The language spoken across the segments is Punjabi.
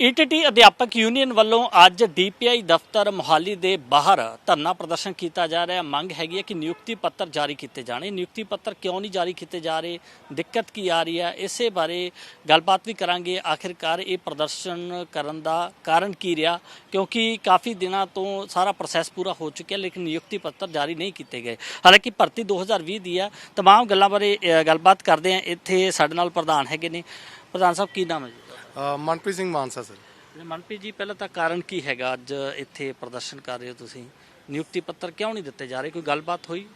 ਈਟੀਟੀ ਅਧਿਆਪਕ ਯੂਨੀਅਨ ਵੱਲੋਂ ਅੱਜ ਡੀਪੀਆਈ ਦਫ਼ਤਰ ਮੁਹਾਲੀ ਦੇ ਬਾਹਰ ਧਰਨਾ ਪ੍ਰਦਰਸ਼ਨ ਕੀਤਾ ਜਾ ਰਿਹਾ ਮੰਗ ਹੈਗੀ ਹੈ ਕਿ ਨਿਯੁਕਤੀ ਪੱਤਰ ਜਾਰੀ ਕੀਤੇ ਜਾਣੇ ਨਿਯੁਕਤੀ ਪੱਤਰ ਕਿਉਂ ਨਹੀਂ ਜਾਰੀ ਕੀਤੇ ਜਾ ਰਹੇ ਦਿੱਕਤ ਕੀ ਆ ਰਹੀ ਹੈ ਇਸੇ ਬਾਰੇ ਗੱਲਬਾਤ ਵੀ ਕਰਾਂਗੇ ਆਖਿਰਕਾਰ ਇਹ ਪ੍ਰਦਰਸ਼ਨ ਕਰਨ ਦਾ ਕਾਰਨ ਕੀ ਰਿਹਾ ਕਿਉਂਕਿ ਕਾਫੀ ਦਿਨਾਂ ਤੋਂ ਸਾਰਾ ਪ੍ਰੋਸੈਸ ਪੂਰਾ ਹੋ ਚੁੱਕਿਆ ਲੇਕਿਨ ਨਿਯੁਕਤੀ ਪੱਤਰ ਜਾਰੀ ਨਹੀਂ ਕੀਤੇ ਗਏ ਹਾਲਾਂਕਿ ਭਰਤੀ 2020 ਦੀ ਹੈ तमाम ਗੱਲਾਂ ਬਾਰੇ ਅ, ਗੱਲਬਾਤ ਕਰਦੇ ਹਾਂ ਇੱਥੇ ਸਾਡੇ ਨਾਲ ਪ੍ਰਧਾਨ ਹੈਗੇ ਨੇ ਪ੍ਰਧਾਨ ਸਾਹਿਬ ਕੀ ਨਾਮ ਹੈ ਜੀ ਅ, ਮਨਪ੍ਰੀਤ ਸਿੰਘ ਮਾਨਸਾ ਸਰ। ਮਨਪ੍ਰੀਤ ਜੀ ਪਹਿਲਾਂ ਤਾਂ ਕਾਰਨ ਕੀ ਹੈਗਾ? ਅੱਜ ਇੱਥੇ ਪ੍ਰਦਰਸ਼ਨ ਕਰ ਰਹੇ ਹੋ ਤੁਸੀਂ। ਨਿਯੁਕਤੀ ਪੱਤਰ ਕਿਉਂ ਨਹੀਂ ਦਿੱਤੇ ਜਾ ਰਹੇ? ਕੋਈ ਗੱਲਬਾਤ ਹੋਈ?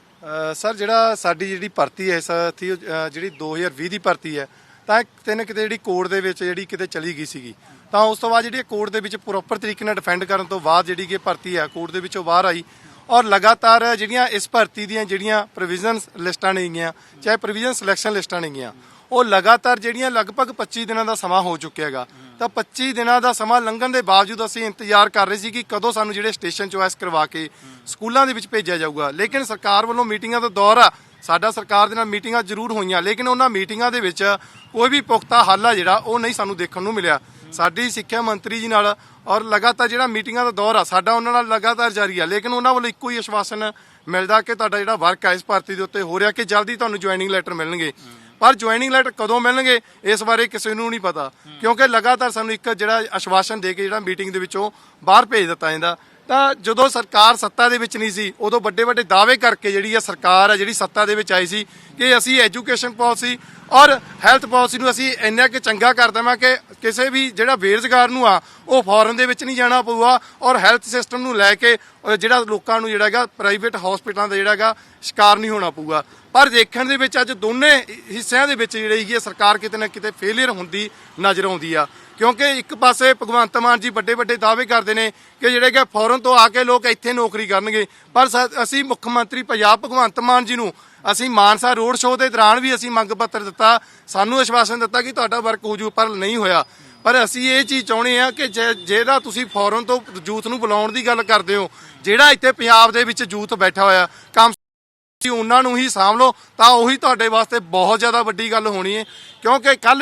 ਅ, ਸਰ ਜਿਹੜਾ ਸਾਡੀ ਜਿਹੜੀ ਭਰਤੀ ਹੈ ਸਰ ਥੀ ਅ, ਜਿਹੜੀ 2020 ਦੀ ਭਰਤੀ ਹੈ ਤਾਂ ਕਿਤੇ ਨਾ ਕਿਤੇ ਜਿਹੜੀ ਕੋਡ ਦੇ ਵਿੱਚ ਜਿਹੜੀ ਕਿਤੇ ਚਲੀ ਗਈ ਸੀਗੀ। ਤਾਂ ਉਸ ਤੋਂ ਬਾਅਦ ਜਿਹੜੀ ਕੋਡ ਦੇ ਵਿੱਚ ਪ੍ਰੋਪਰ ਤਰੀਕੇ ਨਾਲ ਡਿਫੈਂਡ ਕਰਨ ਤੋਂ ਬਾਅਦ ਜਿਹੜੀ ਕਿ ਭਰਤੀ ਹੈ ਕੋਡ ਦੇ ਵਿੱਚੋਂ ਬਾਹਰ ਆਈ। ਔਰ ਲਗਾਤਾਰ ਜਿਹੜੀਆਂ ਇਸ ਭਰਤੀ ਦੀਆਂ ਜਿਹੜੀਆਂ ਪ੍ਰੋਵੀਜ਼ਨਸ ਲਿਸਟਾਂ ਨੇਗੀਆਂ ਚਾਹੇ ਪ੍ਰੋਵੀਜ਼ਨ ਸਿਲੈਕਸ਼ਨ ਲਿਸਟਾਂ ਨੇਗੀਆਂ ਉਹ ਲਗਾਤਾਰ ਜਿਹੜੀਆਂ ਲਗਭਗ 25 ਦਿਨਾਂ ਦਾ ਸਮਾਂ ਹੋ ਚੁੱਕਿਆ ਹੈਗਾ। ਤਾਂ 25 ਦਿਨਾਂ ਦਾ ਸਮਾਂ ਲੰਘਣ ਦੇ ਬਾਵਜੂਦ ਅਸੀਂ ਇੰਤਜ਼ਾਰ ਕਰ ਰਹੇ ਸੀ ਕਿ ਕਦੋਂ ਸਾਨੂੰ ਜਿਹੜੇ ਸਟੇਸ਼ਨ ਚੁਆਇਸ ਕਰਵਾ ਕੇ ਸਕੂਲਾਂ ਦੇ ਵਿੱਚ ਭੇਜਿਆ ਜਾਊਗਾ। ਲੇਕਿਨ ਸਰਕਾਰ ਵੱਲੋਂ ਮੀਟਿੰਗਾਂ ਦਾ ਦੌਰ ਆ। ਸਾਡਾ ਸਰਕਾਰ ਦੇ ਨਾਲ ਮੀਟਿੰਗਾਂ ਜ਼ਰੂਰ ਹੋਈਆਂ। ਲੇਕਿਨ ਉਹਨਾਂ ਮੀਟਿੰਗਾਂ ਦੇ ਵਿੱਚ ਕੋਈ ਵੀ ਪੁਖਤਾ ਹੱਲ ਆ ਜਿਹੜਾ ਉਹ ਨਹੀਂ ਸਾਨੂੰ ਦੇਖਣ ਨੂੰ ਮਿਲਿਆ। ਸਾਡੀ ਸਿੱਖਿਆ ਮੰਤਰੀ ਜੀ ਨਾਲ ਔਰ ਲਗਾਤਾਰ ਜਿਹੜਾ ਮੀਟਿੰਗਾਂ ਦਾ ਦੌਰ ਆ, ਸਾਡਾ ਉਹਨਾਂ ਨਾਲ ਲਗਾਤਾਰ ਜਾਰੀ ਆ। ਲੇਕਿਨ ਉਹਨਾਂ ਵੱਲੋਂ ਇੱਕੋ ਹੀ ਆਸ਼ਵਾਸਨ ਮਿਲਦਾ ਕਿ ਤੁਹਾਡਾ ਜਿਹੜਾ ਵਰਕ ਆ, ਇਸ ਭਰਤੀ ਦੇ ਉੱਤੇ ਹੋ ਰਿਹਾ ਕਿ ਜਲਦੀ ਤੁਹਾਨੂੰ ਜੁਆਇਨਿੰਗ ਲੈਟਰ ਮਿਲਣਗੇ। ਪਰ ਜੁਆਇਨਿੰਗ ਲੈਟਰ ਕਦੋਂ ਮਿਲਣਗੇ ਇਸ ਬਾਰੇ ਕਿਸੇ ਨੂੰ ਨਹੀਂ ਪਤਾ। ਕਿਉਂਕਿ ਲਗਾਤਾਰ ਸਾਨੂੰ ਇੱਕ ਜਿਹੜਾ ਆਸ਼ਵਾਸਨ ਦੇ ਕੇ ਜਿਹੜਾ ਮੀਟਿੰਗ ਦੇ ਵਿੱਚੋਂ ਬਾਹਰ ਭੇਜ ਦਿੱਤਾ ਜਾਂਦਾ। ਤਾਂ ਜਦੋਂ ਸਰਕਾਰ ਸੱਤਾ ਦੇ ਵਿੱਚ ਨਹੀਂ ਸੀ, ਉਦੋਂ ਵੱਡੇ ਵੱਡੇ ਦਾਅਵੇ ਕਰਕੇ ਜਿਹੜੀ ਆ ਸਰਕਾਰ ਆ, ਜਿਹੜੀ ਸੱਤਾ ਦੇ ਵਿੱਚ ਆਈ ਸੀ ਕਿ ਅਸੀਂ ਐਜੂਕੇਸ਼ਨ ਪਾਲਿਸੀ ਔਰ ਹੈਲਥ ਪਾਲਿਸੀ ਨੂੰ ਅਸੀਂ ਇੰਨਾ ਕਿ ਚੰਗਾ ਕਰ ਦੇਵਾਂਗੇ ਕਿਸੇ ਵੀ ਜਿਹੜਾ ਬੇਰੁਜ਼ਗਾਰ ਨੂੰ ਆ, ਉਹ ਫੋਰਨ ਦੇ ਵਿੱਚ ਨਹੀਂ ਜਾਣਾ ਪਊਗਾ ਔਰ ਹੈਲਥ ਸਿਸਟਮ ਨੂੰ ਲੈ ਕੇ ਜਿਹੜਾ ਲੋਕਾਂ ਨੂੰ ਜਿਹੜਾ ਹੈਗਾ ਪ੍ਰਾਈਵੇਟ ਹਸਪੀਟਲਾਂ ਦਾ ਜਿਹੜਾ ਹੈਗਾ ਸ਼ਿਕਾਰ ਨਹੀਂ ਹੋਣਾ ਪਊਗਾ। ਪਰ ਦੇਖਣ ਦੇ ਵਿੱਚ ਅੱਜ ਦੋਨੇ ਹਿੱਸਿਆਂ ਦੇ ਵਿੱਚ ਜਿਹੜੀ ਹੈਗੀ ਸਰਕਾਰ ਕਿਤੇ ਨਾ ਕਿਤੇ ਫੇਲਿਅਰ ਹੁੰਦੀ ਨਜ਼ਰ ਆਉਂਦੀ ਆ। ਕਿਉਂਕਿ ਇੱਕ ਪਾਸੇ ਭਗਵੰਤ ਮਾਨ ਜੀ ਵੱਡੇ ਵੱਡੇ ਦਾਅਵੇ ਕਰਦੇ ਨੇ ਕਿ ਜਿਹੜੇ ਕਿ ਫੋਰਨ ਤੋਂ ਆ ਕੇ ਲੋਕ ਇੱਥੇ ਨੌਕਰੀ ਕਰਨਗੇ। ਪਰ ਸ- ਅਸੀਂ ਮੁੱਖ ਮੰਤਰੀ ਪੰਜਾਬ ਭਗਵੰਤ ਮਾਨ ਜੀ ਨੂੰ ਅਸੀਂ ਮਾਨਸਾ ਰੋਡ ਸ਼ੋਅ ਦੇ ਦੌਰਾਨ ਵੀ ਅਸੀਂ ਮੰਗ ਪੱਤਰ ਦਿੱਤਾ, ਸਾਨੂੰ ਆਸ਼ਵਾਸਨ ਦਿੱਤਾ ਕਿ ਤੁਹਾਡਾ ਵਰਕ ਹੋ ਜੂ, ਪਰ ਨਹੀਂ ਹੋਇਆ। ਪਰ ਅਸੀਂ ਇਹ ਚੀਜ਼ ਚਾਹੁੰਦੇ ਆ ਕਿ ਜਿਹੜਾ ਤੁਸੀਂ ਫੋਰਨ ਤੋਂ ਜੂਥ ਨੂੰ ਬੁਲਾਉਣ ਦੀ ਗੱਲ ਕਰਦੇ ਹੋ, ਜਿਹੜਾ ਇੱਥੇ ਪੰਜਾਬ ਦੇ ਵਿੱਚ ਜੂਥ ਬੈਠਾ ਹੋਇਆ, ਕੰਮ ਤੁਸੀਂ ਉਹਨਾਂ ਨੂੰ ਹੀ ਸਾਂਭ ਲਓ, ਤਾਂ ਉਹੀ ਤੁਹਾਡੇ ਵਾਸਤੇ ਬਹੁਤ ਜ਼ਿਆਦਾ ਵੱਡੀ ਗੱਲ ਹੋਣੀ ਹੈ। ਕਿਉਂਕਿ ਕੱਲ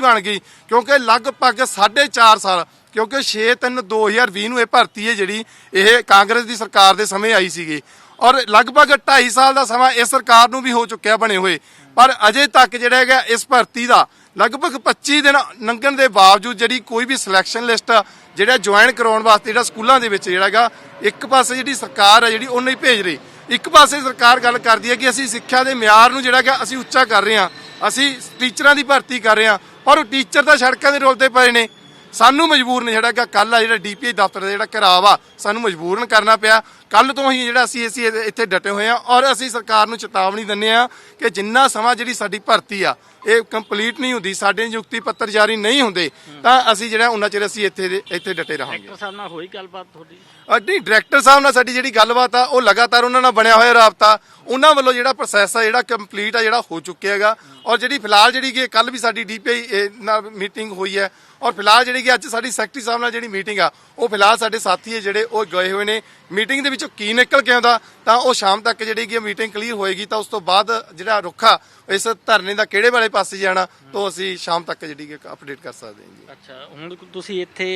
ਬਣ ਗਈ, ਕਿਉਂਕਿ ਲਗਭਗ 4.5 ਸਾਲ, ਕਿਉਂਕਿ 6/3/2020 ਨੂੰ ਇਹ ਭਰਤੀ ਹੈ ਜਿਹੜੀ ਇਹ ਕਾਂਗਰਸ ਦੀ ਸਰਕਾਰ ਦੇ ਸਮੇਂ ਆਈ ਸੀਗੀ। ਔਰ ਲਗਭਗ 2.5 ਸਾਲ ਦਾ ਸਮਾਂ ਇਸ ਸਰਕਾਰ ਨੂੰ ਵੀ ਹੋ ਚੁੱਕਿਆ ਬਣੇ ਹੋਏ। ਪਰ ਅਜੇ ਤੱਕ ਜਿਹੜਾ ਹੈਗਾ ਇਸ ਭਰਤੀ ਦਾ ਲਗਭਗ 25 ਦਿਨ ਲੰਘਣ ਦੇ ਬਾਵਜੂਦ ਜਿਹੜੀ ਕੋਈ ਵੀ ਸਿਲੈਕਸ਼ਨ ਲਿਸਟ ਜਿਹੜਾ ਜੁਆਇਨ ਕਰਾਉਣ ਵਾਸਤੇ ਜਿਹੜਾ ਸਕੂਲਾਂ ਦੇ ਵਿੱਚ ਜਿਹੜਾ ਹੈਗਾ, ਇੱਕ ਪਾਸੇ ਜਿਹੜੀ ਸਰਕਾਰ ਹੈ ਜਿਹੜੀ ਉਹ ਨਹੀਂ ਭੇਜ ਰਹੀ। ਇੱਕ ਪਾਸੇ ਸਰਕਾਰ ਗੱਲ ਕਰਦੀ ਹੈ ਕਿ ਅਸੀਂ ਸਿੱਖਿਆ ਦੇ ਮਿਆਰ ਨੂੰ ਜਿਹੜਾ ਹੈਗਾ ਅਸੀਂ ਉੱਚਾ ਕਰ ਰਹੇ ਹਾਂ, ਅਸੀਂ ਟੀਚਰਾਂ ਦੀ ਭਰਤੀ ਕਰ ਰਹੇ ਹਾਂ ਔਰ ਉਹ ਟੀਚਰ ਤਾਂ ਸੜਕਾਂ ਦੇ ਰੋਲਦੇ ਪਏ ਨੇ। ਸਾਨੂੰ ਮਜਬੂਰ ਨੇ ਜਿਹੜਾ ਕਿ ਕੱਲ ਆ ਜਿਹੜਾ ਡੀਪੀਆਈ ਦਫ਼ਤਰ ਦਾ ਜਿਹੜਾ ਘਰਾਵ ਆ, ਸਾਨੂੰ ਮਜਬੂਰਨ ਕਰਨਾ ਪਿਆ। ਕੱਲ ਤੋਂ ਹੀ ਜਿਹੜਾ ਅਸੀਂ ਅਸੀਂ ਇੱਥੇ ਡਟੇ ਹੋਏ ਆ ਔਰ ਅਸੀਂ ਸਰਕਾਰ ਨੂੰ ਚੇਤਾਵਨੀ ਦਿੰਦੇ ਆ ਕਿ ਜਿੰਨਾ ਸਮਾਂ ਜਿਹੜੀ ਸਾਡੀ ਭਰਤੀ ਆ ਇਹ ਕੰਪਲੀਟ ਨਹੀਂ ਹੁੰਦੀ ਸਾਡੇ ਨਿਯੁਕਤੀ ਪੱਤਰ ਜਾਰੀ ਨਹੀਂ ਹੁੰਦੇ ਤਾਂ ਅਸੀਂ ਜਿਹੜਾ ਉਹਨਾਂ ਚਿਰ ਅਸੀਂ ਇੱਥੇ ਇੱਥੇ ਡਟੇ ਰਹਾਂਗੇ। ਡਾਕਟਰ ਸਾਹਿਬ ਨਾਲ ਹੋਈ ਗੱਲਬਾਤ ਤੁਹਾਡੀ? ਅੱਡੀ ਡਾਇਰੈਕਟਰ ਸਾਹਿਬ ਨਾਲ ਸਾਡੀ ਜਿਹੜੀ ਗੱਲਬਾਤ ਆ ਉਹ ਲਗਾਤਾਰ ਉਹਨਾਂ ਨਾਲ ਬਣਿਆ ਹੋਇਆ ਰਾਬਤਾ। ਉਹਨਾਂ ਵੱਲੋਂ ਜਿਹੜਾ ਪ੍ਰੋਸੈਸ ਆ ਜਿਹੜਾ ਕੰਪਲੀਟ ਆ ਜਿਹੜਾ ਹੋ ਚੁੱਕਿਆ ਹੈਗਾ। ਔਰ ਜਿਹੜੀ ਫਿਲਹਾਲ ਜਿਹੜੀ ਕਿ ਕੱਲ ਵੀ ਸਾਡੀ ਡੀਪੀਆਈ ਨਾਲ ਮੀਟਿੰਗ ਹੋਈ ਹੈ। ਔਰ ਫਿਲਹਾਲ ਜਿਹੜੀ ਕਿ ਅੱਜ ਸਾਡੀ ਸੈਕਟਰੀ ਸਾਹਿਬ ਨਾਲ ਜਿਹੜੀ ਮੀਟਿੰਗ ਆ ਉਹ ਫਿਲਹਾਲ ਸਾਡੇ ਸਾਥੀ ਹੈ ਜਿਹੜੇ ਉਹ ਗਏ ਹੋਏ ਨੇ। ਮੀਟਿੰਗ ਦੇ ਵਿੱਚੋਂ ਕੀ ਨਿਕਲ ਕੇ ਆਉਂਦਾ ਤਾਂ ਉਹ ਸ਼ਾਮ ਤੱਕ ਜਿਹੜੀ ਕਿ ਮੀਟਿੰਗ ਕਲੀਅਰ ਹੋਏਗੀ ਤਾਂ ਉਸ ਤੋਂ ਬਾਅਦ ਜਿਹੜਾ ਰੁੱਖਾ ਇਸ ਧਰਨੇ ਦਾ ਕਿਹੜੇ ਵਾਲੇ ਪਾਸੇ ਜਾਣਾ ਤੋਂ ਅਸੀਂ ਸ਼ਾਮ ਤੱਕ ਜਿਹੜੀ ਕਿ ਅਪਡੇਟ ਕਰ ਸਕਦੇ ਹਾਂ ਜੀ। ਅੱਛਾ ਹੁਣ ਤੁਸੀਂ ਇੱਥੇ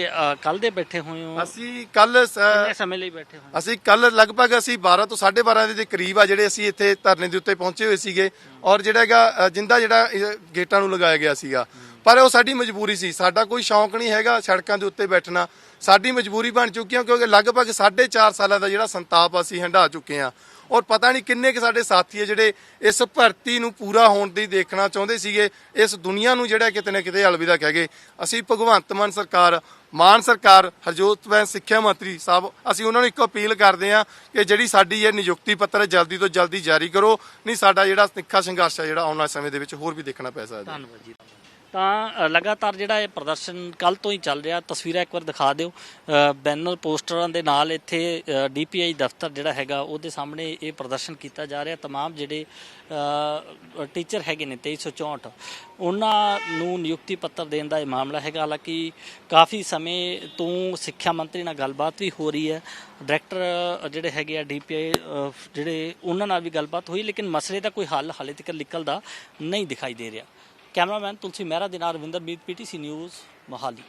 ਕੱਲ ਦੇ ਬੈਠੇ ਹੋਏ ਹੋ। ਅਸੀਂ ਕੱਲ ਸਮੇਂ ਲਈ ਬੈਠੇ ਹੋ? ਅਸੀਂ ਕੱਲ ਲਗਭਗ ਅਸੀਂ 12 ਤੋਂ 12:30 ਦੇ ਕਰੀਬ ਆ ਜਿਹੜੇ ਅਸੀਂ ਇੱਥੇ ਧਰਨੇ ਦੇ ਉੱਤੇ ਪਹੁੰਚੇ ਹੋਏ ਸੀਗੇ। ਔਰ ਜਿਹੜਾ ਹੈਗਾ ਜਿੰਦਾ ਜਿਹੜਾ ਗੇਟਾਂ ਨੂੰ ਲਗਾਇਆ ਗਿਆ ਸੀਗਾ। ਪਰ ਉਹ ਸਾਡੀ ਮਜਬੂਰੀ ਸੀ। ਸਾਡਾ ਕੋਈ ਸ਼ੌਂਕ ਨਹੀਂ ਹੈਗਾ ਸੜਕਾਂ ਦੇ ਉੱਤੇ ਬੈਠਣਾ। ਸਾਡੀ ਮਜਬੂਰੀ ਬਣ ਚੁੱਕੀ ਆ ਕਿਉਂਕਿ ਲਗਭਗ 4.5 ਸਾਲਾਂ ਦਾ ਜਿਹੜਾ ਸੰਤਾਪ ਅਸੀਂ ਹੰਢਾ ਚੁੱਕੇ ਆ। ਔਰ ਪਤਾ ਨਹੀਂ ਕਿੰਨੇ ਕੁ ਸਾਡੇ ਸਾਥੀ ਹੈ ਜਿਹੜੇ ਇਸ ਭਰਤੀ ਨੂੰ ਪੂਰਾ ਹੋਣ ਦੀ ਦੇਖਣਾ ਚਾਹੁੰਦੇ ਸੀਗੇ, ਇਸ ਦੁਨੀਆ ਨੂੰ ਜਿਹੜਾ ਕਿਤੇ ਨਾ ਕਿਤੇ ਅਲਵਿਦਾ ਕਹਿ ਗਏ। ਅਸੀਂ ਭਗਵੰਤ ਮਾਨ ਸਰਕਾਰ ਮਾਨ ਸਰਕਾਰ, ਹਰਜੋਤ ਵੈਨ ਸਿੱਖਿਆ ਮੰਤਰੀ ਸਾਹਿਬ, ਅਸੀਂ ਉਹਨਾਂ ਨੂੰ ਇੱਕ ਅਪੀਲ ਕਰਦੇ ਹਾਂ ਕਿ ਜਿਹੜੀ ਸਾਡੀ ਇਹ ਨਿਯੁਕਤੀ ਪੱਤਰ ਜਲਦੀ ਤੋਂ ਜਲਦੀ ਜਾਰੀ ਕਰੋ। ਨਹੀਂ, ਸਾਡਾ ਜਿਹੜਾ ਤਿੱਖਾ ਸੰਘਰਸ਼ ਹੈ ਜਿਹੜਾ ਆਉਣ ਵਾਲੇ ਸਮੇਂ ਦੇ ਵਿੱਚ ਹੋਰ ਵੀ ਦੇਖਣਾ ਪੈ ਸਕਦਾ। ਧੰਨਵਾਦ ਜੀ। ਤਾਂ ਅ, ਲਗਾਤਾਰ ਜਿਹੜਾ ਇਹ ਪ੍ਰਦਰਸ਼ਨ ਕੱਲ ਤੋਂ ਹੀ ਚੱਲ ਰਿਹਾ ਤਸਵੀਰਾਂ ਇੱਕ ਵਾਰ ਦਿਖਾ ਦਿਓ ਅ, ਬੈਨਰ ਪੋਸਟਰਾਂ ਦੇ ਨਾਲ ਇੱਥੇ ਡੀਪੀਆਈ ਦਫ਼ਤਰ ਜਿਹੜਾ ਹੈਗਾ ਉਹਦੇ ਸਾਹਮਣੇ ਇਹ ਪ੍ਰਦਰਸ਼ਨ ਕੀਤਾ ਜਾ ਰਿਹਾ तमाम ਜਿਹੜੇ ਅ, ਟੀਚਰ ਹੈਗੇ ਨੇ 2364 ਉਹਨਾਂ ਨੂੰ ਨਿਯੁਕਤੀ ਪੱਤਰ ਦੇਣ ਦਾ ਇਹ ਮਾਮਲਾ ਹੈਗਾ ਹਾਲਾਂਕਿ ਕਾਫੀ ਸਮੇਂ ਤੋਂ ਸਿੱਖਿਆ ਮੰਤਰੀ ਨਾਲ ਗੱਲਬਾਤ ਵੀ ਹੋ ਰਹੀ ਹੈ ਡਾਇਰੈਕਟਰ ਜਿਹੜੇ ਹੈਗੇ ਆ ਡੀਪੀਆਈ ਜਿਹੜੇ ਉਹਨਾਂ ਨਾਲ ਵੀ ਗੱਲਬਾਤ ਹੋਈ ਲੇਕਿਨ ਮਸਲੇ ਦਾ ਕੋਈ ਹੱਲ ਹਾਲੇ ਤੱਕ ਨਿਕਲਦਾ ਨਹੀਂ ਦਿਖਾਈ ਦੇ ਰਿਹਾ ਕੈਮਰਾਮੈਨ ਤੁਲਸੀ ਮਹਿਰਾ ਦੇ ਨਾਲ ਰਵਿੰਦਰ ਮੀਤ ਪੀਟੀਸੀ ਨਿਊਜ਼ ਮੋਹਾਲੀ।